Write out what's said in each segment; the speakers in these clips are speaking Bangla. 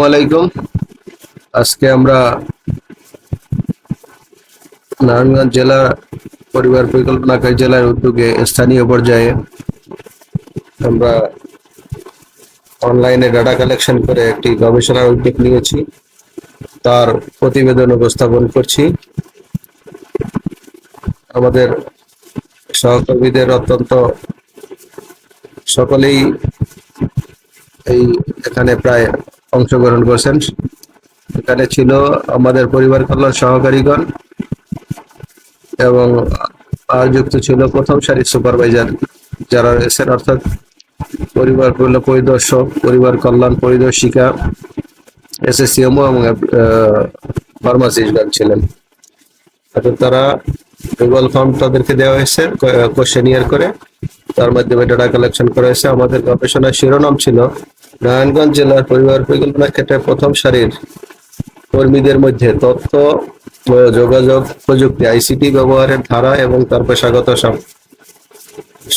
আলাইকুম। আজকে আমরা নারায়ণগঞ্জ জেলা পরিবার পরিকল্পনা কার্যালয়ের উদ্যোগে স্থানীয় পর্যায়ে আমরা অনলাইনে ডাটা কালেকশন করে একটি গবেষণার উদ্যোগ নিয়েছি। তার প্রতিবেদন উপস্থাপন করছি। আমাদের সহকর্মীদের অত্যন্ত সকলেই এই এখানে প্রায় অংশগ্রহণ করছেন। এখানে ছিল আমাদের পরিবার কল্যাণ সহকারীগণ এবং আর যুক্ত ছিল প্রথম সারির সুপারভাইজার যারা রয়েছেন, অর্থাৎ পরিবার কল্যাণ পরিদর্শক, পরিবার কল্যাণ পরিদর্শিকা এসএসসিএমও এবং ফার্মাসিস্টগণ ছিলেন। অর্থাৎ তারা গুগল ফর্ম তাদেরকে দেওয়া হয়েছে কোশ্চেনিয়ার করে। তার মাধ্যমে ডাটা কালেকশন করা হয়েছে। আমাদের গবেষণার শিরোনাম ছিল নারায়ণগঞ্জ জেলার পরিবার পরিকল্পনা ক্ষেত্রে প্রথম সারির কর্মীদের মধ্যে তথ্য ও যোগাযোগ প্রযুক্তি আইসিটি ব্যবহারের ধারা এবং তার পেশাগত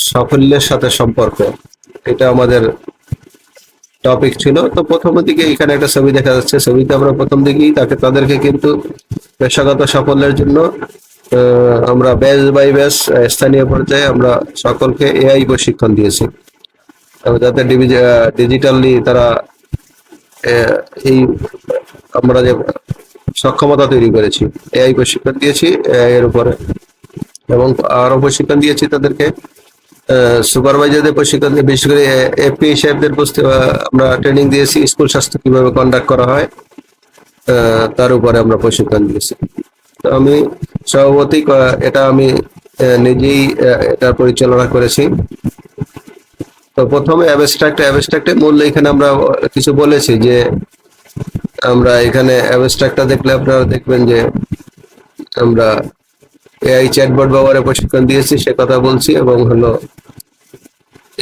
সাফল্যের সাথে সম্পর্ক। এটা আমাদের টপিক ছিল। তো প্রথম দিকে এখানে একটা ছবি দেখা যাচ্ছে। ছবিতে আমরা প্রথম দিকেই তাকে তাদেরকে কিন্তু পেশাগত সাফল্যের জন্য আমরা ব্যাচ বাই ব্যাচ স্থানীয় পর্যায়ে আমরা সকলকে এআই প্রশিক্ষণ দিয়েছি। যাতে ডিজিটালি তারা এই আমরা যে সক্ষমতা তৈরি করেছি, এআই প্রশিক্ষণ দিয়েছি এর উপরে। এবং আরও প্রশিক্ষণ দিয়েছি তাদেরকে সুপারভাইজারদের প্রশিক্ষণ দিয়ে, বিশেষ করে এপি সাহেবদের আমরা ট্রেনিং দিয়েছি, স্কুল স্বাস্থ্য কীভাবে কন্ডাক্ট করা হয় তার উপরে আমরা প্রশিক্ষণ দিয়েছি। তো আমি সভাপতি এটা আমি নিজেই এটা পরিচালনা করেছি। তো প্রথমে অ্যাবস্ট্রাক্ট অ্যাবস্ট্রাক্টে মূল এখানে আমরা কিছু বলেছি যে আমরা এখানে অ্যাবস্ট্রাক্টটা দেখলে আপনারা দেখবেন যে আমরা এআই চ্যাটবট ব্যবহারে প্রশিক্ষণ দিয়েছি, সে কথা বলছি এবং হলো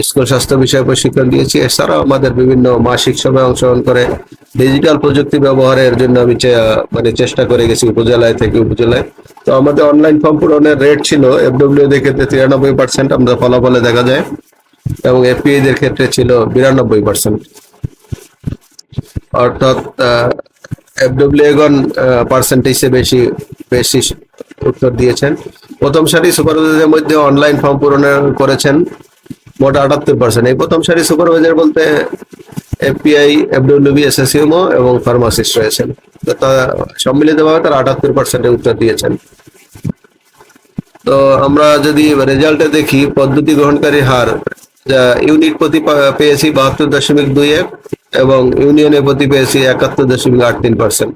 স্কুল স্বাস্থ্য বিষয়ে প্রশিক্ষণ দিয়েছি। এছাড়াও আমাদের বিভিন্ন মাসিক সভায় অংশগ্রহণ করে ডিজিটাল প্রযুক্তি ব্যবহারের জন্য আমি মানে চেষ্টা করে গেছি উপজেলায় থেকে উপজেলায়। তো আমাদের অনলাইন ফর্ম পূরণের রেট ছিল এফডব্লিউ ক্ষেত্রে তিরানব্বই পার্সেন্ট আমাদের ফলাফলে দেখা যায়। এবং এপিআই দের ক্ষেত্রে ছিল বিরানব্বই পার্সেন্ট অর্থাৎ এফডব্লিউ এগন পার্সেন্টেজে বেশি বেশি উত্তর দিয়েছেন। প্রথম সারি সুপারভাইজারের মধ্যে অনলাইন ফর্ম পূরণ করেছেন মোট আটাত্তর পার্সেন্ট এই প্রথম সারি সুপারভাইজার বলতে এফপিআই এফডব্লিউবি এসএসইউমও এবং ফার্মাসিস্ট রয়েছেন। তো সম্মিলিতভাবে তারা আটাত্তর পার্সেন্টের উত্তর দিয়েছেন। তো আমরা যদি রেজাল্টে দেখি, পদ্ধতি গ্রহণকারী হার যা ইউনিট প্রতি পেয়েছি বাহাত্তর দশমিক দুই এক এবং ইউনিয়নে প্রতি পেয়েছি একাত্তর দশমিক আট তিন পার্সেন্ট।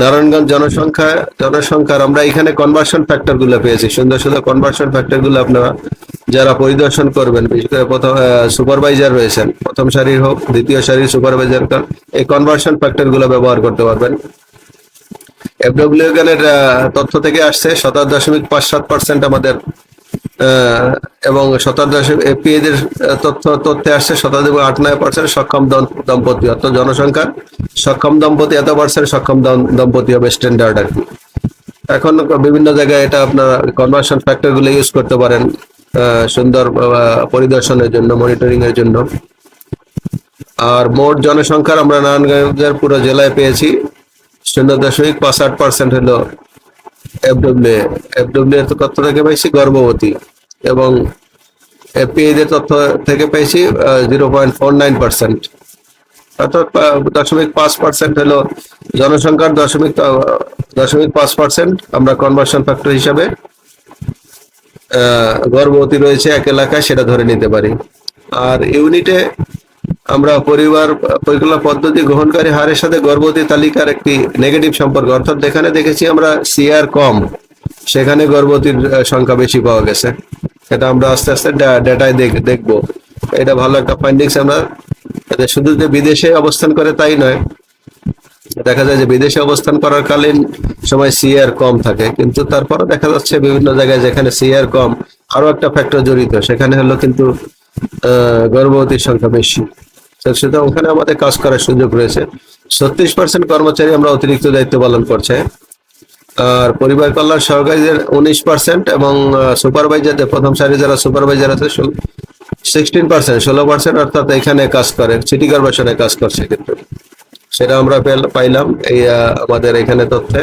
নারায়ণগঞ্জ জনসংখ্যা, জনসংখ্যার আমরা এখানে কনভার্সন ফ্যাক্টরগুলো পেয়েছি। সুন্দর সুন্দর কনভার্সন ফ্যাক্টরগুলো আপনারা যারা পরিদর্শন করবেন, বিশেষ করে প্রথম সুপারভাইজার রয়েছেন, প্রথম সারির হোক, দ্বিতীয় সারির সুপারভাইজার এই কনভার্সন ফ্যাক্টরগুলো ব্যবহার করতে পারবেন। এফডব্লিউ তথ্য থেকে আসছে সতেরো দশমিক পাঁচ সাত পার্সেন্ট আমাদের এবং দশমিক এপি তথ্য, তথ্যে আসছে শতাব্দী আট নয় পার্সেন্ট সক্ষম দম- দম্পতি, অর্থাৎ জনসংখ্যা। সক্ষম দম্পতি এত পার্সেন্ট সক্ষম দম- দম্পতি হবে স্ট্যান্ডার্ড আর কি। এখন বিভিন্ন জায়গায় এটা আপনার কনভার্সন ফ্যাক্টরগুলো ইউজ করতে পারেন সুন্দর পরিদর্শনের জন্য মনিটরিং এর জন্য। আর মোট জনসংখ্যার আমরা নারায়ণগঞ্জের পুরো জেলায় পেয়েছি, শূন্য দশমিক পাঁচ আট পার্সেন্ট হলো এফডব্লিউ এফডব্লিউ এর তথ্য থেকে পাইছি গর্ভবতী এবং এপিআই দের তথ্য থেকে পাইছি zero point four nine percent অর্থাৎ দশমিক পাঁচ পার্সেন্ট হলো জনসংখ্যার দশমিক দশমিক পাঁচ পার্সেন্ট আমরা কনভার্সন ফ্যাক্টর হিসাবে গর্ভবতী রয়েছে এক এলাকায় সেটা ধরে নিতে পারি। আর ইউনিটে আমরা পরিবার, পরিকল্পনা পদ্ধতি গ্রহণকারী হারের সাথে গর্ভবতী তালিকার একটি নেগেটিভ সম্পর্ক। অর্থাৎ যেখানে দেখেছি আমরা সিআর কম, সেখানে গর্ভবতীর সংখ্যা বেশি পাওয়া গেছে। এটা আমরা আস্তে আস্তে ডেটায় দেখব। এটা ভালো একটা ফাইন্ডিংস আমরা শুধু যে বিদেশে অবস্থান করে তাই নয়। দেখা যায় যে বিদেশে অবস্থান করার কালীন সময় সিআর কম থাকে, কিন্তু তারপরে দেখা যাচ্ছে বিভিন্ন জায়গায় যেখানে সিআর কম আরও একটা ফ্যাক্টর জড়িত। সেখানে হলো কিন্তু গর্ভবতীর সংখ্যা বেশি। সুতরাং ওখানে আমাদের কাজ করার সুযোগ রয়েছে। ছত্রিশ পার্সেন্ট কর্মচারী আমরা অতিরিক্ত দায়িত্ব পালন করছে। আর পরিবার কল্যাণ সহকারীদের উনিশ পার্সেন্ট এবং সুপারভাইজারদের প্রথম সারি যারা সুপারভাইজার আছে সিক্সটিন পার্সেন্ট ষোলো পার্সেন্ট অর্থাৎ এখানে কাজ করে সিটি কর্পোরেশনে কাজ করছে কিন্তু। সেটা আমরা পাইলাম এই আমাদের এখানে তথ্যে।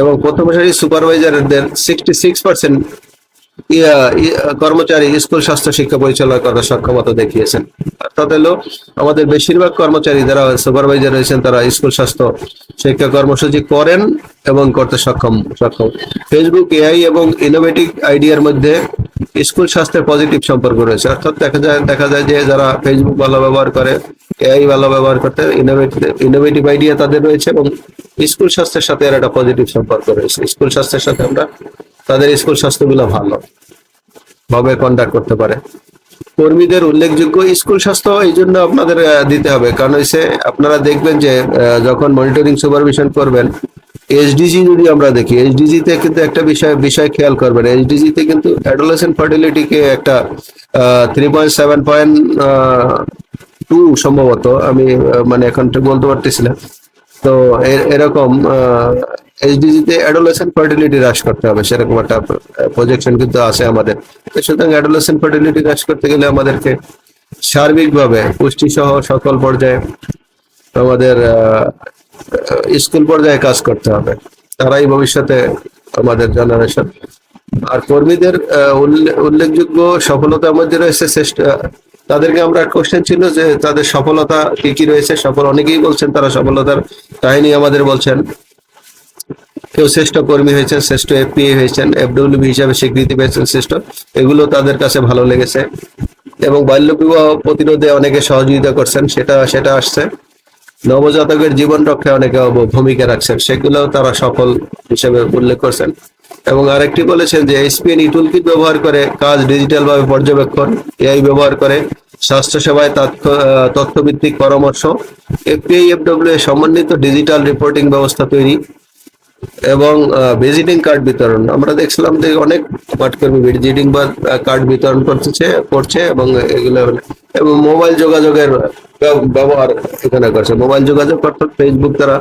এবং প্রথম সারি সুপারভাইজারদের সিক্সটি সিক্স পার্সেন্ট কর্মচারী, স্কুল স্বাস্থ্য শিক্ষা পরিচালনা করার সক্ষমতা দেখিয়েছেন। অর্থাৎ হলো, আমাদের বেশিরভাগ কর্মচারী যারা সুপারভাইজার রয়েছেন, তারা স্কুল স্বাস্থ্য শিক্ষা কর্মসূচি করেন এবং করতে সক্ষম সক্ষম। ফেসবুক এআই এবং ইনোভেটিভ আইডিয়ার মধ্যে স্কুল স্বাস্থ্যের পজিটিভ সম্পর্ক রয়েছে। অর্থাৎ দেখা যায় দেখা যায় যে যারা ফেসবুক ভালো ব্যবহার করে এআই ভালো ব্যবহার করতে ইনোভেটিভ ইনোভেটিভ আইডিয়া তাদের রয়েছে এবং স্কুল স্বাস্থ্যের সাথে এর একটা পজিটিভ সম্পর্ক রয়েছে। স্কুল স্বাস্থ্যের সাথে আমরা তাদের স্কুল স্বাস্থ্যগুলো ভালো, ভাবে কন্ডাক্ট করতে পারে। কর্মীদের উল্লেখযোগ্য স্কুল স্বাস্থ্য এই জন্য আপনাদের দিতে হবে। কারণ হচ্ছে আপনারা দেখবেন যে যখন মনিটরিং সুপারভিশন করবেন এইচডিজি যদি আমরা দেখি এইচডিজি তে কিন্তু একটা বিষয় বিষয় খেয়াল করবেন। এইচডিজি তে কিন্তু অ্যাডোলেসেন্ট ফার্টিলিটিকে একটা three point seven point two সম্ভবত, আমি মানে এখন বলতে পারতেছিলাম তো এরকম এইচডিজি তে অ্যাডোলেসেন্ট ফার্টিলিটি হ্রাস করতে হবে, সেরকম একটা প্রজেকশন কিন্তু আছে আমাদের। সুতরাং অ্যাডোলেসেন্ট ফার্টিলিটি হ্রাস করতে গেলে আমাদেরকে সার্বিকভাবে পুষ্টি সহ সকল পর্যায়ে আমাদের স্কুল পর্যায়ে কাজ করতে হবে। তারাই ভবিষ্যতে আমাদের জেনারেশন আর কর্মীদের উল্লেখযোগ্য সফলতার মধ্যে রয়েছে শ্রেষ্ঠ, তাদেরকে আমরা কোশ্চেন ছিল যে তাদের সফলতা কি কি রয়েছে, সফল অনেকেই বলছেন তারা সফলতার কাহিনী আমাদের বলছেন। কেউ শ্রেষ্ঠ কর্মী হয়েছেন, শ্রেষ্ঠ এফপিএ হয়েছেন এফডব্লিউবি হিসাবে স্বীকৃতি পেয়েছেন শ্রেষ্ঠ। এগুলো তাদের কাছে ভালো লেগেছে। এবং বাল্য বিবাহ প্রতিরোধে অনেকে সহযোগিতা করছেন, সেটা সেটা আসছে। নবজাতকের জীবন রক্ষায় অনেকে ভূমিকা রাখছেন, সেগুলো তারা সফল হিসেবে উল্লেখ করছেন। এবং আরেকটি বলেছেন যে এসপিএন ই টুলকিট ব্যবহার করে কাজ ডিজিটাল ভাবে পর্যবেক্ষণ এআই ব্যবহার করে স্বাস্থ্য সেবায় তথ্যভিত্তিক পরামর্শ এফপিআই এফডব্লিউ সমন্বিত ডিজিটাল রিপোর্টিং ব্যবস্থা তৈরি এবং ভিজিটিং কার্ড বিতরণ। আমরা দেখছিলাম যে অনেক মাঠকর্মী ভিজিটিং বা কার্ড বিতরণ করতেছে, করছে এবং এগুলো এবং মোবাইল যোগাযোগের ব্যবহার এখানে করছে। মোবাইল যোগাযোগ অর্থাৎ ফেসবুক তারা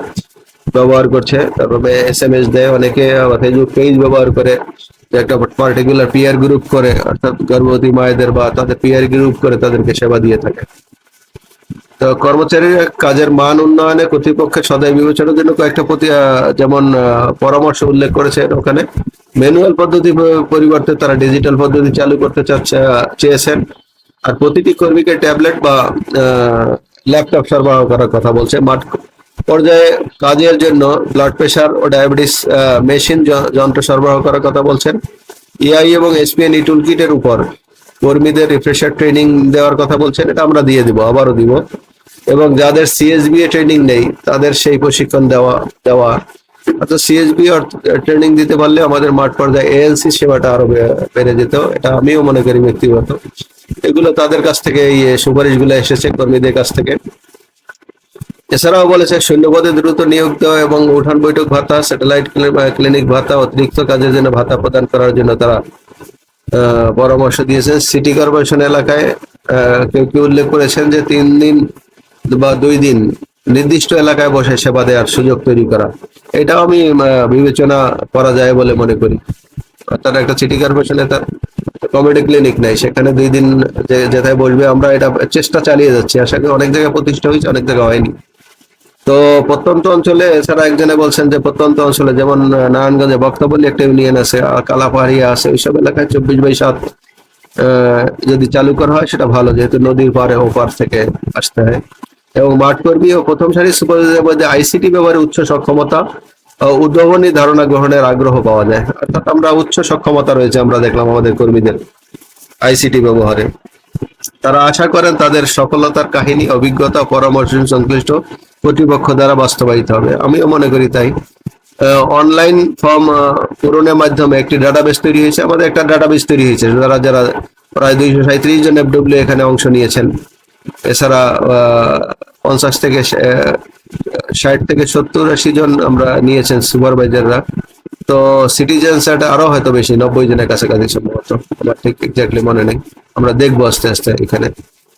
ব্যবহার করছে। তারপরে এস এম এস দেয় অনেকে ফেসবুক পেজ ব্যবহার করে। একটা পার্টিকুলার পিয়ার গ্রুপ করে, অর্থাৎ গর্ভবতী মায়েদের বা তাদের পিয়ার গ্রুপ করে তাদেরকে সেবা দিয়ে থাকে। তো কর্মচারীর কাজের মান উন্নয়নে কর্তৃপক্ষের সদাই বিবেচনার জন্য কয়েকটা প্রতি যেমন পরামর্শ উল্লেখ করেছে ওখানে। ম্যানুয়াল পদ্ধতি পরিবর্তে তারা ডিজিটাল পদ্ধতি চালু করতে চেয়েছেন। আর প্রতিটি কর্মীকে ট্যাবলেট বা ল্যাপটপ সরবরাহ করার কথা বলছে। মাঠ পর্যায়ে কাজের জন্য ব্লাড প্রেশার ও ডায়াবেটিস মেশিন যন্ত্র সরবরাহ করার কথা বলছেন। এআই এবং এসপিএন ই টুলকিটের উপর কর্মীদের রিফ্রেশার ট্রেনিং দেওয়ার কথা বলছেন। এটা আমরা দিয়ে দিব, আবারও দিব। এবং যাদের সিএসবি ট্রেনিং নেই, তাদের সেই প্রশিক্ষণ দেওয়া দেওয়া। অর্থাৎ সিএসবি ট্রেনিং দিতে পারলে আমাদের মাঠ পর্যায়ে এএলসি সেবাটা আরও বেড়ে যেত, এটা আমিও মনে করি ব্যক্তিগত। এগুলো তাদের কাছ থেকে, এই সুপারিশগুলো এসেছে কর্মীদের কাছ থেকে। এছাড়াও বলেছে সৈন্যপদে দ্রুত নিয়োগ দেওয়া এবং উঠান বৈঠক ভাতা স্যাটেলাইট ক্লিনিক ভাতা, অতিরিক্ত কাজের জন্য ভাতা প্রদান করার জন্য তারা পরামর্শ দিয়েছেন। সিটি কর্পোরেশন এলাকায় কেউ কেউ উল্লেখ করেছেন যে তিন দিন বা দুই দিন নির্দিষ্ট এলাকায় বসে সেবা দেওয়ার সুযোগ তৈরি করা। এটাও আমি বিবেচনা করা যায় বলে মনে করি। অর্থাৎ একটা সিটি কর্পোরেশনে তার কমেডি ক্লিনিক নাই, সেখানে দুই দিন যে যেথায় বসবে, আমরা এটা চেষ্টা চালিয়ে যাচ্ছি। আশা করি অনেক জায়গায় প্রতিষ্ঠা হয়েছে, অনেক জায়গায় হয়নি। তো প্রত্যন্ত অঞ্চলে এছাড়া একজনে বলছেন যে, প্রত্যন্ত অঞ্চলে যেমন নারায়ণগঞ্জে বক্তবলী একটা ইউনিয়ন আছে আর কালাপাহাড়িয়া আছে, ওইসব এলাকায় চব্বিশ বাই সাত যদি চালু করা হয়, সেটা ভালো, যেহেতু নদীর পারে ওপার থেকে আসতে হয়। এবং মাঠ কর্মী ও প্রথম সারির সুপারভাইজারের মধ্যে আইসিটি ব্যবহারে উচ্চ সক্ষমতা উদ্ভাবনী ধারণা গ্রহণের আগ্রহ পাওয়া যায়। অর্থাৎ আমরা উচ্চ সক্ষমতা রয়েছে, আমরা দেখলাম আমাদের কর্মীদের আইসিটি ব্যবহারে। তারা আশা করেন তাদের সফলতার কাহিনী, অভিজ্ঞতা পরামর্শ সংশ্লিষ্ট কর্তৃপক্ষ দ্বারা বাস্তবায়িত হবে। আমিও মনে করি তাই। অনলাইন ফর্ম পূরণের মাধ্যমে একটি ডাটাবেস তৈরি হয়েছে। আমাদের একটা ডাটাবেস তৈরি হয়েছে। যারা যারা প্রায় দুইশো সাঁত্রিশ জন এফডব্লিউ এখানে অংশ নিয়েছেন। এছাড়া পঞ্চাশ থেকে ষাট থেকে সত্তর আশি জন আমরা নিয়েছেন সুপারভাইজাররা। তো সিটিজেন্স এটা আরও হয়তো বেশি, নব্বই জনের কাছাকাছি সম্ভবত। আমার ঠিক এক্স্যাক্টলি মনে নেই। আমরা দেখব আস্তে আস্তে এখানে।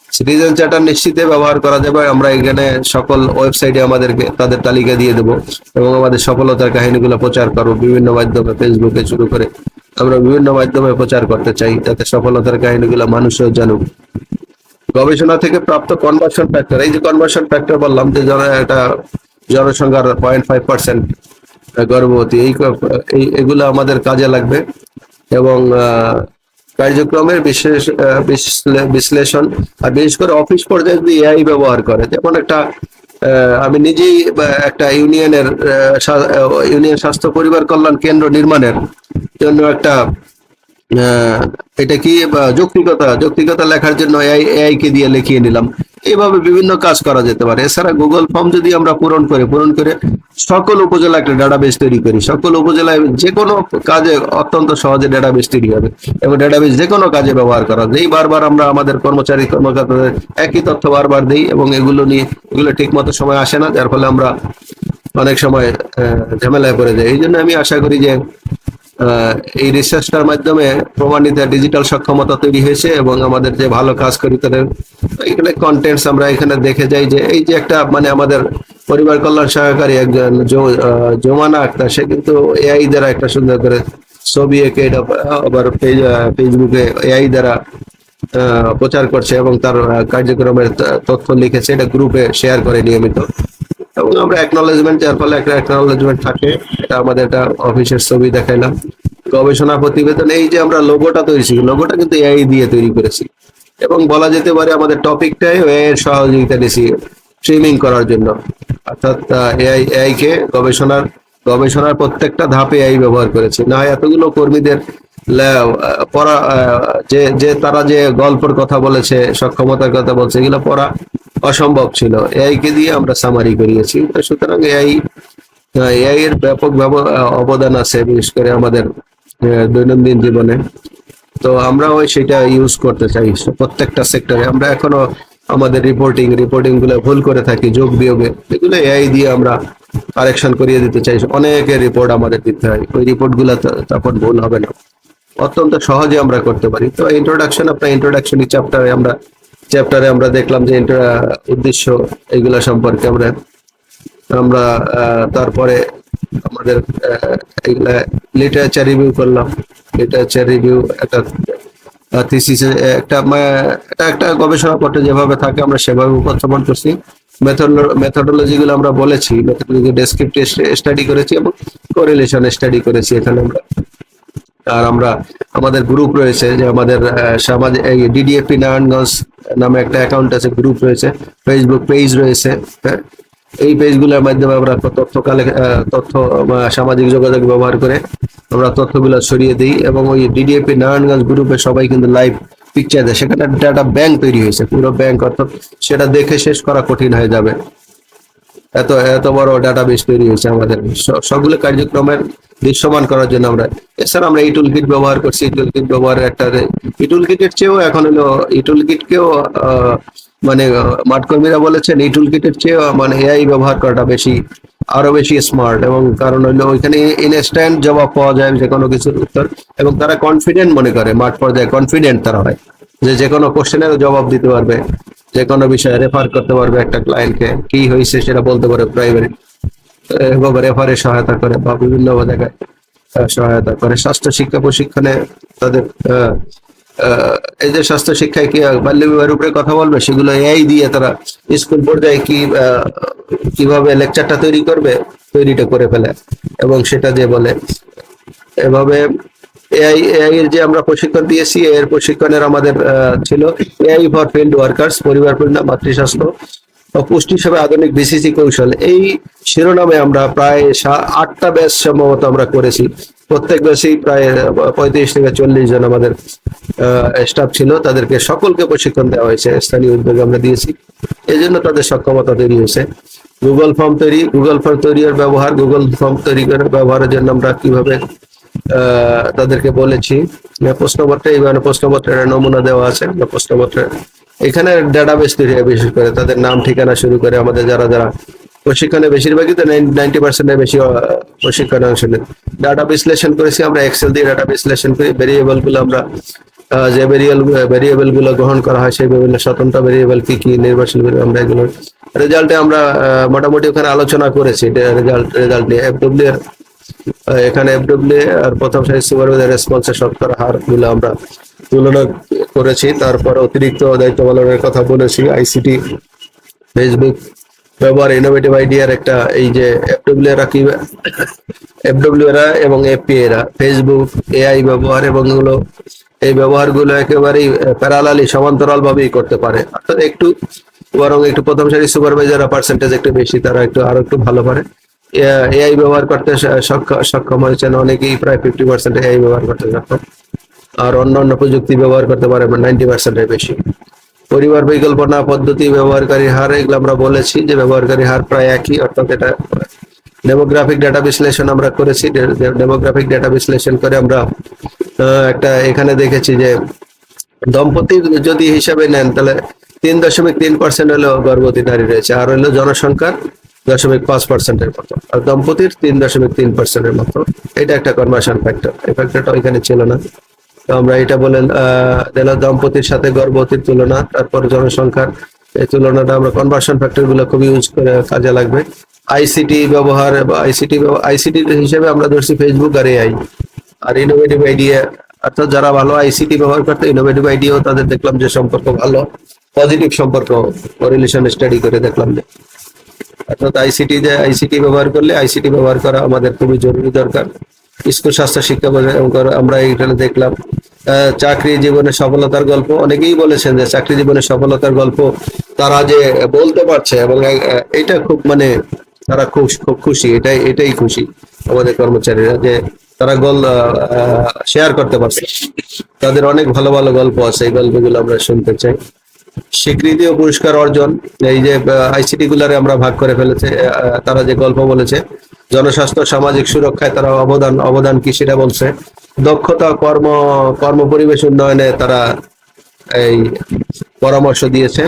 সিটিজেন চার্টার নিশ্চিতে ব্যবহার করা যাবে। আমরা এখানে সকল ওয়েবসাইটে আমাদেরকে, তাদের তালিকা দিয়ে দেবো এবং আমাদের সফলতার কাহিনীগুলো প্রচার করব। বিভিন্ন মাধ্যমে ফেসবুকে শুরু করে আমরা বিভিন্ন মাধ্যমে প্রচার করতে চাই, যাতে সফলতার কাহিনীগুলো মানুষও জানুক। গবেষণা থেকে প্রাপ্ত কনভার্সন ফ্যাক্টর এই যে কনভার্সন ফ্যাক্টর বললাম যে যারা এটা জনসংখ্যার পয়েন্ট ফাইভ পার্সেন্ট গর্ভবতী, এই এগুলো আমাদের কাজে লাগবে এবং কার্যক্রমের বিশেষ বিশ্লে- বিশ্লেষণ আর বিশেষ করে অফিস পর্যায়ে যদি এআই ব্যবহার করে, যেমন একটা আমি নিজেই একটা ইউনিয়নের ইউনিয়ন স্বাস্থ্য পরিবার কল্যাণ কেন্দ্র নির্মাণের জন্য একটা এটা কি যৌক্তিকতা যৌক্তিকতা লেখার জন্য এআই কে দিয়ে লিখিয়ে নিলাম। এইভাবে বিভিন্ন কাজ করা যেতে পারে। এছাড়া গুগল ফর্ম যদি আমরা পূরণ করে পূরণ করে সকল উপজেলা একটা ডাটাবেস তৈরি করি। সকল উপজেলায় যে কোনো কাজে অত্যন্ত সহজে ডাটাবেস তৈরি হবে এবং ডাটাবেস যে কোনো কাজে ব্যবহার করা যেই বারবার আমরা আমাদের কর্মচারী, কর্মকর্তাদের একই তথ্য বারবার দিই এবং এগুলো নিয়ে, এগুলো ঠিক মতো সময় আসে না, যার ফলে আমরা অনেক সময় ঝামেলায় পড়ে যাই। এই জন্য আমি আশা করি যে এই রিসার্চটার মাধ্যমে প্রমাণিত ডিজিটাল সক্ষমতা তৈরি হয়েছে এবং আমাদের যে ভালো কাজ করি তাদের এখানে কন্টেন্টস আমরা এখানে দেখে যাই যে এই যে একটা মানে আমাদের পরিবার কল্যাণ সহকারী একজন জোমানা আক্তার, সে কিন্তু এআই দ্বারা একটা সুন্দর করে ছবি এঁকে এটা আবার ফেসবুকে এআই দ্বারা প্রচার করছে এবং তার কার্যক্রমের তথ্য লিখেছে, এটা গ্রুপে শেয়ার করে নিয়মিত। এবং আমরা অ্যাকনোলেজমেন্ট যার ফলে একটা অ্যাকনোলেজমেন্ট থাকে। এটা আমাদের একটা অফিসের ছবি দেখাইলাম। গবেষণা প্রতিবেদন, এই যে আমরা লোগোটা তৈরি লোগোটা কিন্তু এআই দিয়ে তৈরি করেছি। এবং বলা যেতে পারে আমাদের টপিকটাই এআই এর সহযোগিতা নিয়েছি স্ট্রিমিং করার জন্য। অর্থাৎ এআই এআই কে গবেষণার গবেষণার প্রত্যেকটা ধাপে এআই ব্যবহার করেছে। না হয় এতগুলো কর্মীদের পড়া যে যে তারা যে গল্পের কথা বলেছে, সক্ষমতার কথা বলছে, এগুলো পড়া অসম্ভব ছিল। এআই কে দিয়ে আমরা সামারি করিয়েছি। সুতরাং এআই এআই এর ব্যাপক অবদান আছে, বিশেষ করে আমাদের দৈনন্দিন জীবনে। তো আমরাও সেটা ইউজ করতে চাই প্রত্যেকটা সেক্টরে আমরা এখনও আমাদের রিপোর্টিং রিপোর্টিংগুলো ভুল করে থাকি, যোগ বিয়োগে। এগুলো এআই দিয়ে আমরা কারেকশন করিয়ে দিতে চাই। অনেকের রিপোর্ট আমাদের দিতে হয়। ওই রিপোর্টগুলো তখন ভুল হবে না। অত্যন্ত সহজে আমরা করতে পারি। তো ইন্ট্রোডাকশন আপনার ইন্ট্রোডাকশন চ্যাপ্টারে আমরা চ্যাপ্টারে আমরা দেখলাম যে উদ্দেশ্য এইগুলা সম্পর্কে আমরা আমরা তারপরে আমাদের এইগুলা লিটারেচার রিভিউ করলাম। লিটারেচার রিভিউ একটা একটা, মা- এটা একটা গবেষণাপত্র যেভাবে থাকে আমরা সেভাবে উপস্থাপন করছি। মেথডোলজি গুলো আমরা বলেছি মেথডোলজি ডেসক্রিপটিভ স্টাডি করেছি এবং কোরিলেশন স্টাডি করেছি এখানে আমরা। আর আমরা, আমাদের গ্রুপ রয়েছে যে আমাদের সামাজিক এই ডিডিএপি নারায়ণগঞ্জ নামে একটা অ্যাকাউন্ট আছে গ্রুপ রয়েছে ফেসবুক পেজ রয়েছে হ্যাঁ? এই পেজগুলোর মাধ্যমে আমরা তথ্য কালে তথ্য সামাজিক যোগাযোগ ব্যবহার করে আমরা তথ্যগুলো ছড়িয়ে দিই এবং ওই ডিডিএপি নারায়ণগঞ্জ গ্রুপে সবাই কিন্তু লাইভ পিকচার দেয়। সেখানে ডাটা ব্যাংক তৈরি হয়েছে, পুরো ব্যাংক অর্থাৎ সেটা দেখে শেষ করা কঠিন হয়ে যাবে। এত এত বড় ডাটাবেস তৈরি হয়েছে আমাদের। সবগুলো কার্যক্রমের দৃশ্যমান করার জন্য আমরা এছাড়া আমরা ইটুল কিট ব্যবহার করছি। ইটুল কিট ব্যবহারের একটা ইটুল কিটের চেয়েও এখন হলো ইটুল কিটকেও মানে আহ, মাঠকর্মীরা বলেছেন ইটুল কিটের চেয়েও মানে এআই ব্যবহার করাটা বেশি আরও বেশি স্মার্ট এবং কারণ হলো ওইখানে ইনস্ট্যান্ট জবাব পাওয়া যায় যে কোনো কিছুর উত্তর এবং তারা কনফিডেন্ট মনে করে মাঠ পর্যায়ে কনফিডেন্ট তারা হয়। যে যে কোনো কোশ্চেনের জবাব দিতে পারবে, যে কোনো বিষয়ে রেফার করতে পারবে একটা ক্লায়েন্টকে কি হয়েছে সেটা বলতে পারে প্রাইভেট এবং রেফারে সহায়তা করে বা বিভিন্ন জায়গায় সহায়তা করে। স্বাস্থ্য শিক্ষা প্রশিক্ষণে তাদের এই যে স্বাস্থ্য শিক্ষায় কি বাল্য বিবাহের উপরে কথা বলবে? সেগুলো এআই দিয়ে তারা স্কুল পর্যায়ে কি কীভাবে লেকচারটা তৈরি করবে? তৈরিটা করে ফেলে। এবং সেটা যে বলে, এভাবে এআই এআই এর যে আমরা প্রশিক্ষণ দিয়েছি এর প্রশিক্ষণের আমাদের ছিল এআই ফর ফিল্ড ওয়ার্কার্স পরিবার পরিণাম মাতৃস্বাস্থ্য পুষ্টি সেবা আধুনিক বিসিসি কৌশল। এই শিরোনামে আমরা প্রায় আটটা ব্যাচ সম্ভবত আমরা করেছি। প্রত্যেক ব্যাচেই প্রায় পঁয়ত্রিশ থেকে চল্লিশ জন আমাদের স্টাফ ছিল। তাদেরকে সকলকে প্রশিক্ষণ দেওয়া হয়েছে। স্থানীয় উদ্যোগে আমরা দিয়েছি। এই জন্য তাদের সক্ষমতা তৈরি হয়েছে। গুগল ফর্ম তৈরি গুগল ফর্ম তৈরির ব্যবহার গুগল ফর্ম তৈরি করে ব্যবহারের জন্য আমরা কীভাবে তাদেরকে বলেছি প্রশ্নপত্রে প্রশ্নপত্রের নমুনা দেওয়া আছে প্রশ্নপত্রে এখানে ডাটাবেস তৈরি হয় বিশেষ করে, তাদের নাম, ঠিকানা শুরু করে আমাদের যারা যারা প্রশিক্ষণে বেশিরভাগই তো নাইনটি পার্সেন্টের বেশি প্রশিক্ষণে অংশ নেন ডাটা বিশ্লেষণ করেছি আমরা এক্সেল দিয়ে ডাটা বিশ্লেষণ করি ভেরিয়েবলগুলো আমরা যে ভেরিয়েল ভেরিয়েবলগুলো গ্রহণ করা হয়, সেই বিভিন্ন স্বতন্ত্র ভেরিয়েবল কি কি করে আমরা এগুলো রেজাল্টে আমরা মোটামুটি ওখানে আলোচনা করেছি রেজাল্ট রেজাল্ট নিয়ে। এফডব্লিউ এর এখানে এফডব্লিউ আর প্রথম সারি সুপারভাইজার রেসপন্সের হারগুলো আমরা তুলনা করেছি। তারপর অতিরিক্ত দায়িত্ব পালনের কথা বলেছি। আইসিটি ফেসবুক ব্যবহার ইনোভেটিভ আইডিয়ার একটা এই যে এফডব্লিউ এরা কি এফডব্লিউ এরা এবং এপি এরা ফেসবুক এআই ব্যবহার এবং এগুলো, এই ব্যবহারগুলো একেবারেই প্যারালালি সমান্তরাল ভাবেই করতে পারে। অর্থাৎ একটু, বরং একটু প্রথম সারি সুপারভাইজাররা পার্সেন্টেজ একটু বেশি, তারা একটু আরও একটু ভালো পারে। এআই ব্যবহার করতে সক্ষম হয়েছেন অনেকেই, প্রায় ফিফটি পার্সেন্ট এআই ব্যবহার করতে সক্ষম। আর অন্যান্য প্রযুক্তি ব্যবহার করতে পারে নাইনটি পার্সেন্টের বেশি। পরিবার পরিকল্পনা পদ্ধতি ব্যবহারকারী হার, এগুলো আমরা বলেছি যে ব্যবহারকারী হার প্রায় একই, অর্থাৎ এটা ডেমোগ্রাফিক ডাটা বিশ্লেষণ আমরা করেছি। ডেমোগ্রাফিক ডাটা বিশ্লেষণ করে আমরা একটা এখানে দেখেছি যে দম্পতি যদি হিসাবে নেন, তাহলে তিন দশমিক তিন পার্সেন্ট হলো গর্ভবতী নারী রয়েছে। আর হলো জনসংখ্যার দশমিক পাঁচ পার্সেন্টের মতো। আর দম্পতির তিন দশমিক তিন পার্সেন্টের মতো। এটা একটা কনভার্সন ফ্যাক্টর এই ফ্যাক্টরটা ওইখানে ছিল না। তো আমরা এটা বলেন, আহ দম্পতির সাথে গর্ভবতীর তুলনা, তারপর জনসংখ্যার এই তুলনাটা আমরা কনভার্সন ফ্যাক্টরগুলো খুব ইউজ করে কাজে লাগবে। আইসিটি ব্যবহার বা আইসিটি আইসিটি হিসেবে আমরা ধরছি ফেসবুক আর এআই আর ইনোভেটিভ আইডিয়া অর্থাৎ যারা ভালো আইসিটি ব্যবহার করতে ইনোভেটিভ আইডিয়াও তাদের দেখলাম যে সম্পর্ক ভালো পজিটিভ সম্পর্ক রিলেশন স্টাডি করে দেখলাম যে। অর্থাৎ আইসিটি যে আইসিটি ব্যবহার করলে আইসিটি ব্যবহার করা আমাদের খুবই জরুরি দরকার। স্কুল স্বাস্থ্য শিক্ষা আমরা এখানে দেখলাম। চাকরি জীবনে সফলতার গল্প। অনেকেই বলেছেন যে চাকরি জীবনে সফলতার গল্প তারা যে বলতে পারছে এবং এটা খুব মানে তারা খুব খুব খুশি। এটাই এটাই খুশি আমাদের কর্মচারীরা যে তারা গল শেয়ার করতে পারছে। তাদের অনেক ভালো ভালো গল্প আছে। এই গল্পগুলো আমরা শুনতে চাই। স্বীকৃতি ও পুরস্কার অর্জন। এই যে আইসিটি গুলারে আমরা ভাগ করে ফেলেছে তারা যে গল্প বলেছে, জনস্বাস্থ্য, সামাজিক সুরক্ষায় তারা অবদান অবদান কি সেটা বলছে। দক্ষতা, কর্ম কর্ম পরিবেশ উন্নয়নে তারা এই পরামর্শ দিয়েছে।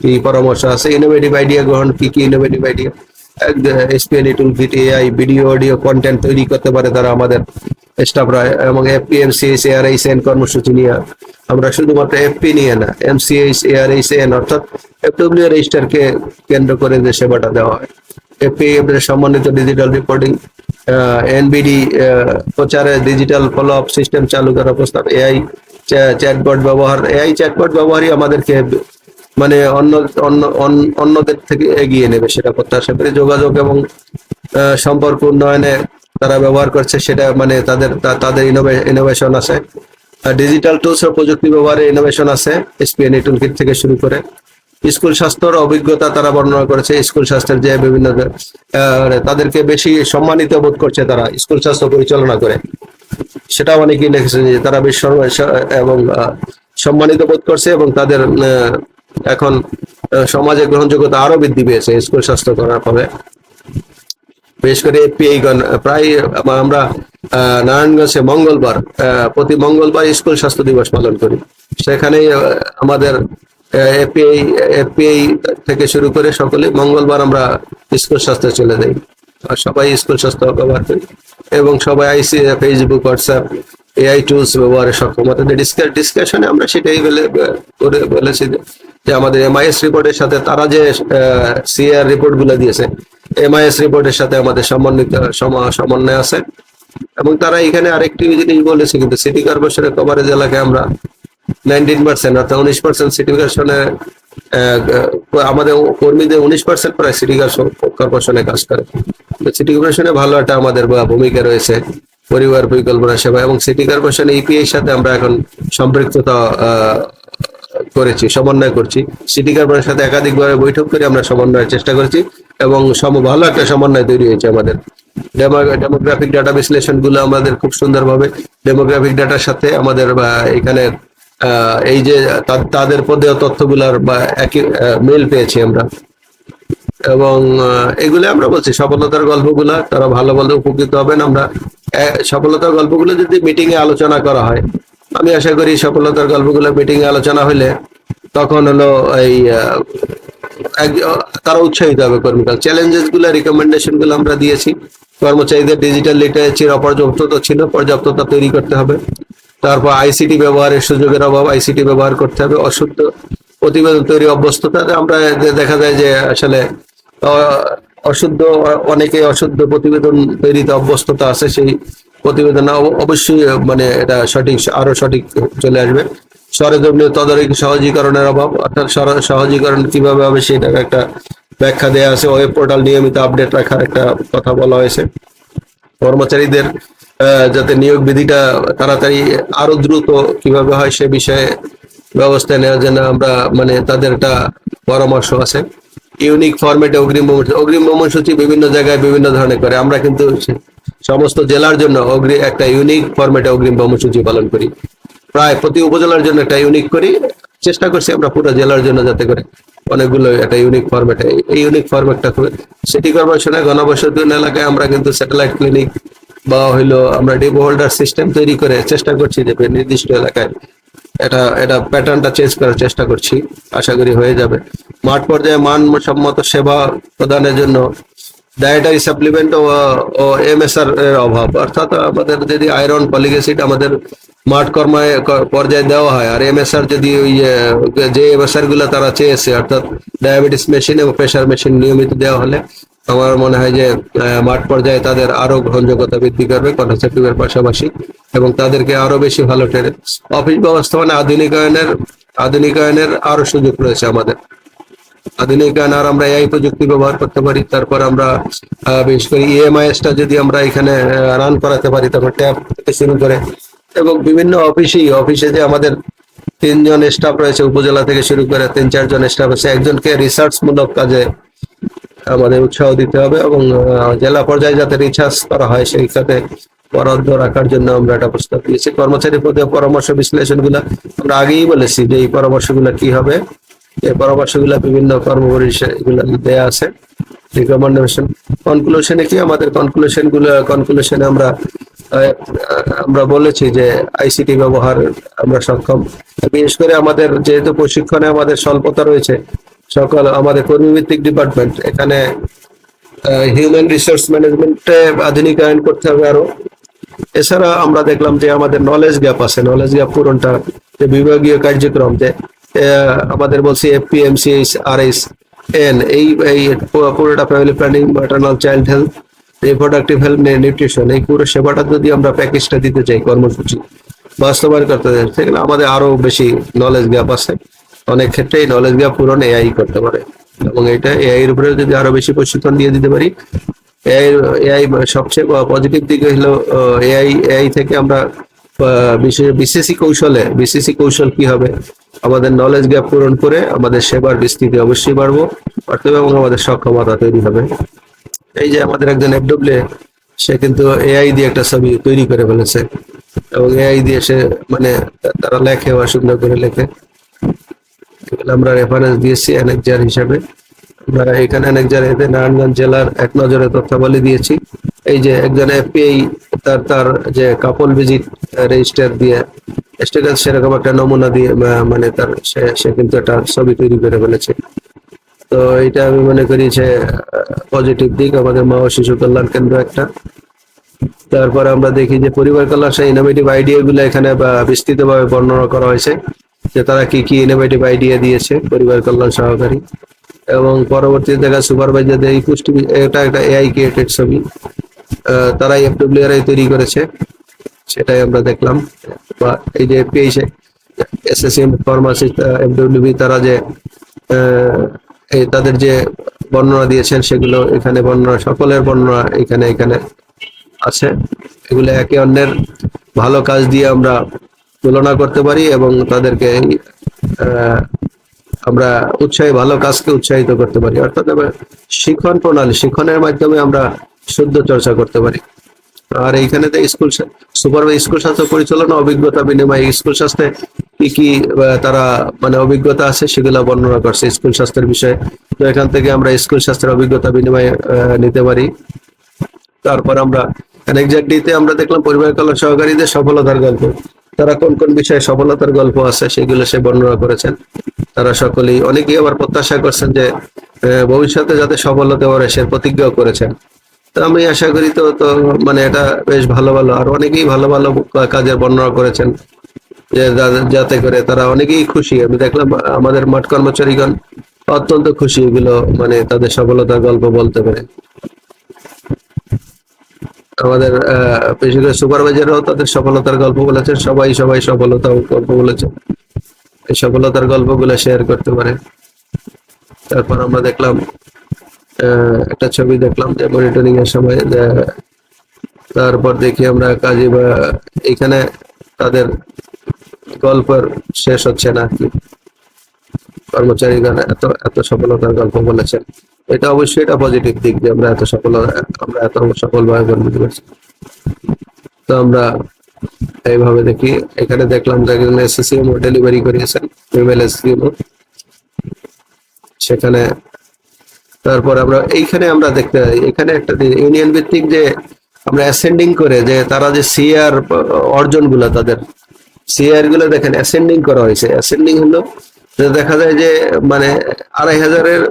কি পরামর্শ আছে? ইনোভেটিভ আইডিয়া গ্রহণ, কি কি innovative idea SPLE tool video audio content তৈরি করতে পারে তারা আমাদের। স্টাফরা এবং এফপিএমসিএস এআরআইস এন কর্মসূচি নিয়ে। আমরা শুধুমাত্র এফপি নিয়ে না এমসিএইচ এআরআইস এন অর্থাৎ এফডব্লিউ রেজিস্টারকে কেন্দ্র করে যে সেবাটা দেওয়া হয়। এফপি সম্মানিত ডিজিটাল রিপোর্টিং এনবিডি প্রচারে ডিজিটাল ফলো আপ সিস্টেম চালু করার প্রস্তাব এআই চ্যাটবট ব্যবহার এআই চ্যাটবট ব্যবহারই আমাদেরকে মানে অন্য, অন্য- অন্যদের থেকে এগিয়ে নেবে সেটা প্রত্যাশা করে। যোগাযোগ এবং সম্পর্ক উন্নয়নে তারা ব্যবহার করছে, সেটা মানে তাদের তাদের ইনোভেশন আছে। ডিজিটাল টুলস ও প্রযুক্তি ব্যবহারে ইনোভেশন আছে এসপিএন টুল কিট থেকে শুরু করে। স্কুল স্বাস্থ্যর অভিজ্ঞতা তারা বর্ণনা করেছে, স্কুল স্বাস্থ্যের যে বিভিন্ন তাদেরকে বেশি সম্মানিত বোধ করছে তারা, স্কুল স্বাস্থ্য পরিচালনা করে। সেটা অনেকেই লিখেছেন যে তারা বেশ এবং সম্মানিত বোধ করছে এবং তাদের এখন সমাজে গ্রহণযোগ্যতা আরও বৃদ্ধি পেয়েছে স্কুল স্বাস্থ্য করার ফলে। বিশেষ করে এপিআই গণ প্রায় আমরা নারায়ণগঞ্জে মঙ্গলবার প্রতি মঙ্গলবার স্কুল স্বাস্থ্য দিবস পালন করি। সেখানে আমাদের এপিআই এপিআই থেকে শুরু করে সকলে মঙ্গলবার আমরা স্কুল স্বাস্থ্যে চলে যাই। সবাই স্কুল স্বাস্থ্য ব্যবহার করি এবং সবাই IC, Facebook, WhatsApp, AI tools ব্যবহারে সক্ষম। অর্থাৎ ডিসকাশনে আমরা সেটাই বলে বলেছি যে- আমাদের এমআইএস রিপোর্টের সাথে তারা যে সিআর রিপোর্টগুলো দিয়েছে এমআইএস রিপোর্টের সাথে আমাদের সমন্বিত, সম- সমন্বয় আছে। এবং তারা এখানে আরেকটি জিনিস বলেছে, কিন্তু সিটি কর্পোরেশনের কভারেজ এলাকায় আমরা নাইনটিন পার্সেন্ট অর্থাৎ উনিশ পার্সেন্ট সিটি কর্পোরেশনে আমাদের কর্মীদের উনিশ পার্সেন্ট প্রায় সিটি কর্পোরেশনে কাজ করে। সিটি কর্পোরেশনে ভালো একটা আমাদের ভূমিকা রয়েছে, পরিবার পরিকল্পনা সেবা, এবং সিটি কর্পোরেশন ইপিআই সাথে আমরা এখন সম্পৃক্ততা করেছি, সমন্বয় করছি। সিটি কর্পোরেশনের সাথে একাধিকভাবে বৈঠক করে আমরা সমন্বয়ের চেষ্টা করেছি। এবং সম ভালো একটা সমন্বয় তৈরি হয়েছে আমাদের। ডেমোগ্রাফিক ডাটা বিশ্লেষণগুলো আমাদের খুব সুন্দরভাবে ডেমোগ্রাফিক ডাটার সাথে আমাদের এখানে এই যে তাদের পদে তথ্যগুলার, বা একই মেল পেয়েছি আমরা। এবং এগুলো আমরা বলছি সফলতার গল্পগুলা, তারা ভালো ভালো উপকৃত হবেন আমরা। সফলতার গল্পগুলো যদি মিটিং এ আলোচনা করা হয়, আমি আশা করি সফলতার গল্পগুলো মিটিং এ আলোচনা হলে তখন হলো এই তারা উৎসাহিত হবে কর্মীকাল চ্যালেঞ্জেসগুলো রিকমেন্ডেশনগুলো আমরা দিয়েছি। কর্মচারীদের ডিজিটাল লিটারেচির অপর্যাপ্ততা ছিল, পর্যাপ্ততা তৈরি করতে হবে। তারপর আইসিটি ব্যবহারের সুযোগের অভাব আইসিটি ব্যবহার করতে হবে। অশুদ্ধ প্রতিবেদন তৈরি অভ্যস্ততা আমরা দেখা যায় যে আসলে অশুদ্ধ, অনেকে অশুদ্ধ প্রতিবেদন তৈরিতে অভ্যস্ততা আছে, সেই প্রতিবেদন অব- অবশ্যই মানে এটা সঠিক, আরও সঠিক চলে আসবে। সরজমিনীয় তদারকি সহজীকরণের অভাব, অর্থাৎ সহজীকরণ কীভাবে হবে সেটার একটা ব্যাখ্যা দেওয়া আছে। ওয়েব পোর্টাল নিয়মিত আপডেট রাখার একটা কথা বলা হয়েছে। কর্মচারীদের যাতে নিয়োগ বিধিটা তাড়াতাড়ি আরও দ্রুত কীভাবে হয় সে বিষয়ে ব্যবস্থা নেওয়ার জন্য আমরা মানে তাদের একটা পরামর্শ আছে। ইউনিক ফরম্যাটে অগ্রিম অগ্রিম ভ্রমণসূচি বিভিন্ন জায়গায় বিভিন্ন ধরনের করে। আমরা কিন্তু সমস্ত জেলার জন্য একটা ইউনিক ফরম্যাটে অগ্রিম ভ্রমণসূচি পালন করি। প্রায় প্রতি উপজেলার জন্য একটা ইউনিক করি। চেষ্টা করছি আমরা পুরো জেলার জন্য যাতে করে অনেকগুলো একটা ইউনিক ফরম্যাটে এই ইউনিক ফরম্যাটটা খুবই সিটি কর্পোরেশনের ঘনবসতি এলাকায় আমরা কিন্তু স্যাটেলাইট ক্লিনিক বা হইল আমরা ডিপো হোল্ডার সিস্টেম তৈরি করে চেষ্টা করছি যে নির্দিষ্ট এলাকায় এটা এটা প্যাটার্নটা চেঞ্জ করার চেষ্টা করছি। আশা করি হয়ে যাবে। মাঠ পর্যায়ে মানসম্মত সেবা প্রদানের জন্য ডায়েটারি সাপ্লিমেন্ট ও এমএসআর এর অভাব। অর্থাৎ আমাদের যদি আয়রন পলিক অ্যাসিড আমাদের মাঠ কর্মায় পর্যায়ে দেওয়া হয়, আর এমএসআর যদি ওই যে এমএসআরগুলো তারা চেয়েছে, অর্থাৎ ডায়াবেটিস মেশিন এবং প্রেশার মেশিন নিয়মিত দেওয়া হলে, আমার মনে হয় যে মাঠ পর্যায়ে তাদের আরও গ্রহণযোগ্যতা বৃদ্ধি করবে কন্ট্রাসেপ্টিভের পাশাপাশি, এবং তাদেরকে আরও বেশি ভালো ট্রেনে অফিস ব্যবস্থাপনা আধুনিকায়নের আধুনিকায়নের আরও সুযোগ রয়েছে আমাদের। আধুনিকায়ন আর আমরা এআই প্রযুক্তি ব্যবহার করতে পারি, তারপর আমরা বিশেষ করে ইএমআইএস টা যদি আমরা এখানে রান করাতে পারি, তারপর ট্যাব থেকে শুরু করে এবং বিভিন্ন অফিসেই অফিসে যে আমাদের তিনজন স্টাফ রয়েছে, উপজেলা থেকে শুরু করে তিন, চারজন স্টাফ আছে, একজনকে রিসার্চ মূলক কাজে আমাদের উৎসাহ দিতে হবে এবং জেলা পর্যায়ে যাতে রিসার্চ করা হয়, সেই খাতে বরাদ্দ রাখার জন্য আমরা একটা প্রস্তাব দিয়েছি। কর্মচারী পদে পরামর্শ বিশ্লেষণগুলা আমরা আগেই বলেছি যে এই পরামর্শগুলো কি হবে। এই পরামর্শগুলো বিভিন্ন কর্মপরিষদ এগুলো দেয়া আছে। রিকমেন্ডেশন কনক্লুশনে কি? আমাদের কনক্লুশনগুলো কনক্লুশনে আমরা আমরা বলেছি যে আইসিটি ব্যবহার আমরা সক্ষম। বিশেষ করে আমাদের যেহেতু প্রশিক্ষণে আমাদের স্বল্পতা রয়েছে, সকল আমাদের কর্মীভিত্তিক ডিপার্টমেন্ট এখানে হিউম্যান রিসোর্স ম্যানেজমেন্টে আধুনিকায়ন করতে হবে আরও। এছাড়া আমরা দেখলাম যে আমাদের নলেজ গ্যাপ আছে নলেজ গ্যাপ পূরণটা যে বিভাগীয় কার্যক্রম যে আমাদের বলছি এফপিএমসি আর এস এন এই এই পুরোটা family planning maternal child health reproductive health nutrition এই পুরো সেবাটা যদি আমরা প্যাকেজটা দিতে চাই, কর্মসূচি বাস্তবায়ন করতে চাই, সেখানে আমাদের আরও বেশি নলেজ গ্যাপ আছে। অনেক ক্ষেত্রেই নলেজ গ্যাপ পূরণ এআই করতে পারে। এবং এটা এআই এর উপরে যদি আরও বেশি প্রশিক্ষণ দিয়ে দিতে পারি এআই এআই সবচেয়ে পজিটিভ দিক হলো এআই এআই থেকে আমরা বিশেষ কৌশলে বিশেষী কৌশল কি হবে? আমাদের নলেজ গ্যাপ পূরণ করে আমাদের সেবার বিস্তৃতি অবশ্যই বাড়বো, অর্থাৎ এবং আমাদের সক্ষমতা তৈরি হবে। এই যে আমাদের একজন এফডব্লিউ সে কিন্তু এআই দিয়ে একটা ছবি তৈরি করে ফেলেছে। এবং এআই দিয়ে সে মানে তারা লেখে বা সুন্দর করে লেখে। আমরা রেফারেন্স দিয়েছি অ্যানেকজার হিসাবে। এখানে অ্যানেকজার এতে নারায়ণগঞ্জ জেলার এক নজরে তথ্যাবলী দিয়েছি। এই যে একজন এফপিআই তার তার যে কাপল ভিজিট রেজিস্টার দিয়ে স্ট্যাটাস সেরকম একটা নমুনা দিয়ে মানে তার, সে সে কিন্তু একটা ছবি তৈরি করে ফেলেছে। তো এটা আমি মনে করি যে পজিটিভ দিক, আমাদের মা ও শিশু কল্যাণ কেন্দ্র একটা। তারপরে আমরা দেখি যে পরিবার কল্যাণ সেই ইনোভেটিভ আইডিয়া গুলো এখানে বিস্তৃতভাবে বর্ণনা করা হয়েছে যে তারা কি কি ইনোভেটিভ আইডিয়া দিয়েছে পরিবার কল্যাণ সহকারী। এবং পরবর্তীতে দেখা সুপারভাইজারদের এই পুষ্টি এটা একটা এআই ক্রিয়েটেড ছবি। তারাই এফডব্লিউ আর তৈরি করেছে। সেটাই আমরা দেখলাম। বা এই যে এফপিআই এসএসএম ফার্মাসিস্ট এফডব্লিউবি তারা যে এই তাদের যে বর্ণনা দিয়েছেন, সেগুলো এখানে বর্ণনা, সকলের বর্ণনা এখানে এখানে আছে। এগুলো একে অন্যের ভালো কাজ দিয়ে আমরা তুলনা করতে পারি এবং তাদেরকে আমরা উৎসাহী, ভালো কাজকে উৎসাহিত করতে পারি। অর্থাৎ আমরা শিক্ষণ প্রণালী, শিক্ষণের মাধ্যমে আমরা শুদ্ধ চর্চা করতে পারি। আর এইখানে তো স্কুল সুপার স্কুল স্বাস্থ্য পরিচালনা, অভিজ্ঞতা বিনিময় স্কুল স্বাস্থ্যে কি কি তারা মানে অভিজ্ঞতা আছে সেগুলো বর্ণনা করছে স্কুল স্বাস্থ্যের বিষয়ে। তো এখান থেকে আমরা স্কুল স্বাস্থ্যের অভিজ্ঞতা বিনিময় নিতে পারি। তারপর আমরা আমরা দেখলাম পরিবার কল্যাণ সহকারীদের সফলতার গল্প। তারা কোন কোন বিষয়ে সফলতার গল্প আছে সেগুলো সে বর্ণনা করেছেন। তারা সকলেই, অনেকেই আবার প্রত্যাশা করছেন যে ভবিষ্যতে যাতে সফলতা পারে সে প্রতিজ্ঞাও করেছেন। তো আমি আশা করি তো তো মানে এটা বেশ ভালো ভালো। আর অনেকেই ভালো ভালো কাজের বর্ণনা করেছেন যা- যাতে করে তারা অনেকেই খুশি। আমি দেখলাম, আমাদের মাঠ কর্মচারীগণ অত্যন্ত খুশি এগুলো মানে তাদের সফলতার গল্প বলতে পারে। আমাদের করে সুপারভাইজাররাও তাদের সফলতার গল্প বলেছেন। সবাই সবাই সফলতার গল্প বলেছেন এই সফলতার গল্পগুলো শেয়ার করতে পারে। তারপর আমরা দেখলাম একটা ছবি দেখলাম যে মনিটরিং এর সময় তারপর দেখি আমরা কাজী বা এখানে তাদের গল্পের শেষ হচ্ছে না কি। কর্মচারীগণ এত এত সফলতার গল্প বলেছেন। এটা অবশ্যই এটা পজিটিভ দিক যে আমরা এত সফল, আমরা এত সফলভাবে গর্বিত করছি তো আমরা এইভাবে দেখি। এখানে দেখলাম যে একজন এসএসসিএম ডেলিভারি করিয়েছেন ফিমেল এসএসসিএম সেখানে তারপর আমরা এইখানে আমরা দেখতে এখানে একটা ইউনিয়ন ভিত্তিক যে আমরা অ্যাসেন্ডিং করে যে তারা যে সিআর অর্জনগুলো তাদের সিআরগুলো দেখেন অ্যাসেন্ডিং করা হয়েছে। অ্যাসেন্ডিং হলো দেখা যায় যে মানে আড়াই হাজারের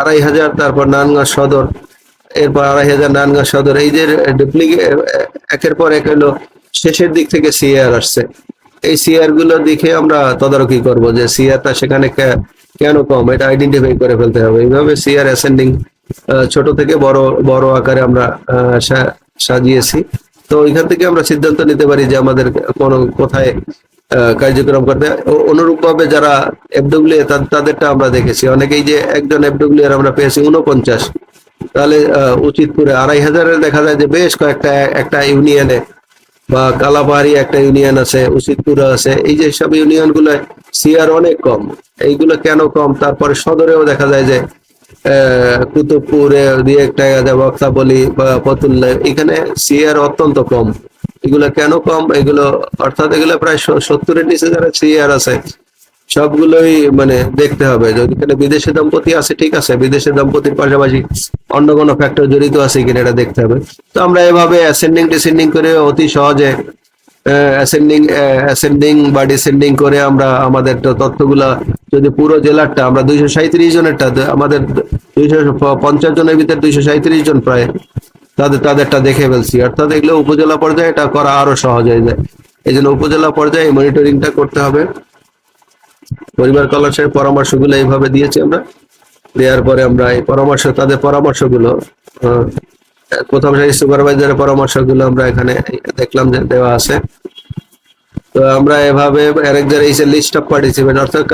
আড়াই হাজার, তারপর নানগাঁ সদর, এরপর আড়াই হাজার নানগাঁ সদর, এই যে ডুপ্লিকেট একের পর এক হলো শেষের দিক থেকে সিআর আসছে। এই সিআরগুলো দেখে আমরা তদারকি করব যে সিআরটা সেখানে কেন কম? এটা আইডেন্টিফাই করে ফেলতে হবে। এইভাবে সিআর অ্যাসেন্ডিং ছোট থেকে বড় বড় আকারে আমরা সাজিয়েছি। তো ওইখান থেকে আমরা সিদ্ধান্ত নিতে পারি যে আমাদের কোন কোথায় কার্যক্রম করতে। অনুরূপ ভাবে যারা এফডব্লিউ তাদেরটা আমরা দেখেছি। অনেকেই যে একজন এফডব্লিউ এর আমরা পেয়েছি উনপঞ্চাশ তাহলে উচিতপুরে আড়াই হাজারের দেখা যায় যে বেশ কয়েকটা, একটা ইউনিয়নে বা কালাপাহাড়ি একটা ইউনিয়ন আছে, উচিতপুরা আছে। এই যে সব ইউনিয়নগুলো সিআর অনেক কম। এইগুলো কেন কম? তারপরে সদরেও দেখা যায় যে কুতুবপুরে দিয়ে একটা বক্তাবলি বা পতুল্লা, এখানে সিআর অত্যন্ত কম। এগুলো কেন কম? এগুলো, অর্থাৎ এগুলো প্রায় সত্তরের নিচে যারা সিআর আছে, সবগুলোই মানে দেখতে হবে। যদি এখানে বিদেশি দম্পতি আছে, ঠিক আছে, বিদেশি দম্পতির পাশাপাশি অন্য কোনো ফ্যাক্টর জড়িত আছে কিনা এটা দেখতে হবে। তো আমরা এভাবে অ্যাসেন্ডিং ডিসেন্ডিং করে অতি সহজে অ্যাসেন্ডিং অ্যাসেন্ডিং বা ডিসেন্ডিং করে আমরা আমাদের তথ্যগুলা যদি পুরো জেলারটা, আমরা দুইশো সাঁত্রিশ জনেরটা, আমাদের দুইশো পঞ্চাশ জনের ভিতরে দুইশো সাঁত্রিশ জন প্রায় তাদের তাদেরটা দেখে ফেলছি। অর্থাৎ এগুলো উপজেলা পর্যায়ে এটা করা আরও সহজ হয়ে যায়। এই জন্য উপজেলা পর্যায়ে মনিটরিংটা করতে হবে। পরিবার কল্যাণের পরামর্শগুলো এইভাবে দিয়েছি আমরা। দেওয়ার পরে আমরা এই পরামর্শ, তাদের পরামর্শগুলো প্রথম সুপারভাইজারের পরামর্শগুলো আমরা এখানে দেখলাম যে দেওয়া আছে। তো আমরা এভাবে আরেকজন এই যে লিস্ট অফ পার্টিসিপেন্ট অর্থাৎ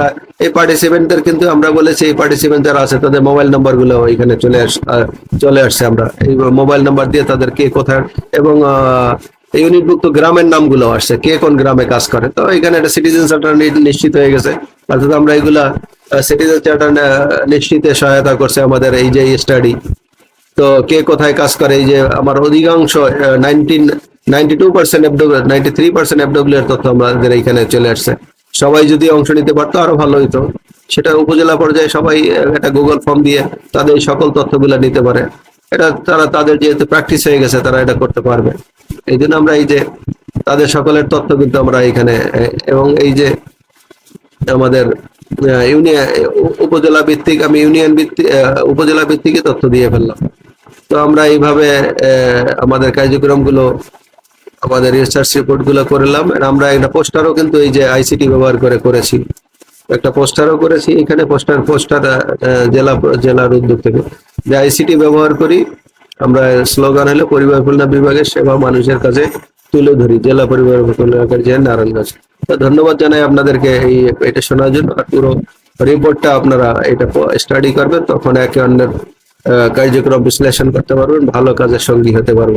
এই পার্টিসিপেন্টদের কিন্তু আমরা বলেছি, এই পার্টিসিপেন্ট যারা আছে তাদের মোবাইল নাম্বারগুলো এখানে চলে আস চলে আসছে আমরা। এই মোবাইল নাম্বার দিয়ে তাদের কে কোথায় এবং ইউনিটভুক্ত গ্রামের নামগুলো আসছে, কে কোন গ্রামে কাজ করে। তো এখানে একটা সিটিজেন চার্টার নিশ্চিত হয়ে গেছে। অর্থাৎ আমরা এগুলা সিটিজেন চার্টার নিশ্চিতে সহায়তা করছে আমাদের এই যে স্টাডি তো কে কোথায় কাজ করে, এই যে আমার অধিকাংশ nineteen ninety two percent FW ninety three percent FW এর তথ্য আমাদের এইখানে চলে আসছে। সবাই যদি অংশ নিতে পারতো, আরও ভালো হতো সেটা উপজেলা পর্যায়ে সবাই একটা গুগল ফর্ম দিয়ে তাদের সকল তথ্যগুলো নিতে পারে। এটা তারা তাদের যেহেতু প্র্যাকটিস হয়ে গেছে, তারা এটা করতে পারবে। এই জন্য আমরা এই যে তাদের সকলের তথ্য কিন্তু আমরা এখানে এবং এই যে আমাদের ইউনিয়ন উপজেলা ভিত্তিক, আমি ইউনিয়ন ভিত্তিক উপজেলা ভিত্তিকে তথ্য দিয়ে ফেললাম। তো আমরা এইভাবে আমাদের কার্যক্রমগুলো আমাদের রিসার্চ রিপোর্টগুলো করলাম আমরা একটা পোস্টারও কিন্তু এই যে আইসিটি ব্যবহার করে করেছি। একটা পোস্টারও করেছি, এখানে পোস্টার পোস্টার জেলা, জেলার উদ্যোগ থেকে। যে আইসিটি ব্যবহার করি, আমরা স্লোগান হলো পরিবার কল্যাণ বিভাগের সেবা মানুষের কাছে তুলে ধরি। জেলা পরিবার কল্যাণ যে নারায়ণগঞ্জ। তো ধন্যবাদ জানাই আপনাদেরকে এই এটা শোনার জন্য। আর পুরো রিপোর্টটা আপনারা এটা স্টাডি করবেন, তখন একে অন্যের কার্যক্রম বিশ্লেষণ করতে পারবেন, ভালো কাজের সঙ্গী হতে পারব।